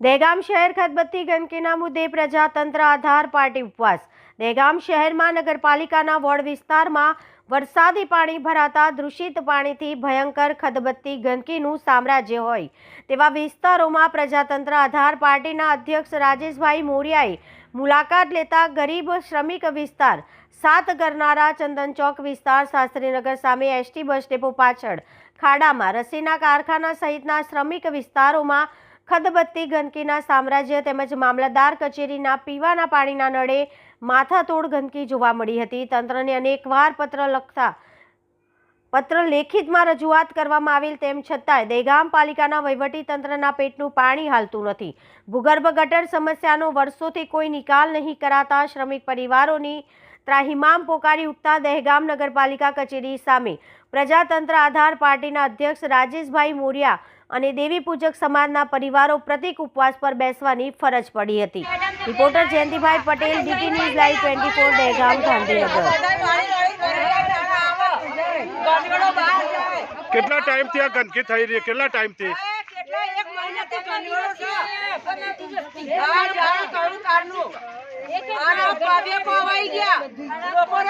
દહેગામ શહેર ખદબત્તી ગંદકીના મુદ્દે પ્રજાતંત્ર આધાર પાર્ટી ઉપવાસ. દહેગામ શહેરમાં નગરપાલિકાના વોર્ડ વિસ્તારમાં વરસાદી પાણી ભરાતા દૂષિત પાણીથી ભયંકર ખદબત્તી ગંદકીનું સામ્રાજ્ય હોય. તેવા વિસ્તારોમાં પ્રજાતંત્ર આધાર પાર્ટીના અધ્યક્ષ રાજેશભાઈ મોરિયાએ મુલાકાત લેતા ગરીબ શ્રમિક વિસ્તાર, સાત કરનારા ચંદન ચોક વિસ્તાર, શાસ્ત્રીનગર સામે એસટી બસ ડેપો પાછળ, ખાડામાં, રસીના કારખાના સહિતના શ્રમિક વિસ્તારોમાં ખદબત્તી ગંદકીના સામ્રાજ્ય તેમજ મામલતદાર કચેરીના પીવાના પાણીના નળે માથાતોડ ગંદકી જોવા મળી હતી. તંત્રને અનેકવાર પત્ર લખતા, પત્ર લેખિતમાં રજૂઆત કરવામાં આવેલ તેમ છતાંય દહેગામ પાલિકાના તંત્રના પેટનું પાણી હાલતું નથી. ભૂગર્ભ ગટર સમસ્યાનો વર્ષોથી કોઈ નિકાલ નહીં કરાતા શ્રમિક પરિવારોની ત્રાહિમામ પોકારી ઉઠતા દહેગામ નગરપાલિકા કચેરી સામે પ્રજાતંત્ર આધાર પાર્ટીના અધ્યક્ષ રાજેશભાઈ મોરિયા અને દેવી પૂજક સમાજના પરિવારો પ્રતિક ઉપવાસ પર બેસવાની ફરજ પડી હતી. Reporter Jayantibhai Patel DT news live twenty four Dehgam Gandhinagar. કેટલા ટાઈમથી આ ગંદકી થઈ રહી કેટલા ટાઈમથી?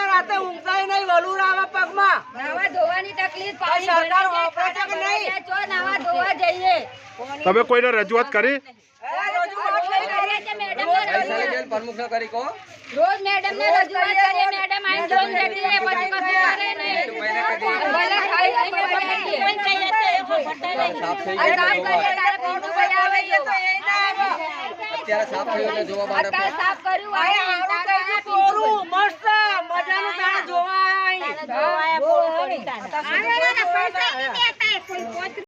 રાતે ઊંઘાય નહીં વલુર આવે પગમાં. ધોવાની તકલીફ સરકાર તમે કોઈને રજૂઆત કરી ન રજૂઆત કરીએ મેડમ પછી કશું નહીં. ભલે. સાફ થઈ. અત્યારે સાફ થયું એટલે જોવા માટે સાફ કર્યું આ મસ્ત મજાનું તાણે જોવા આય.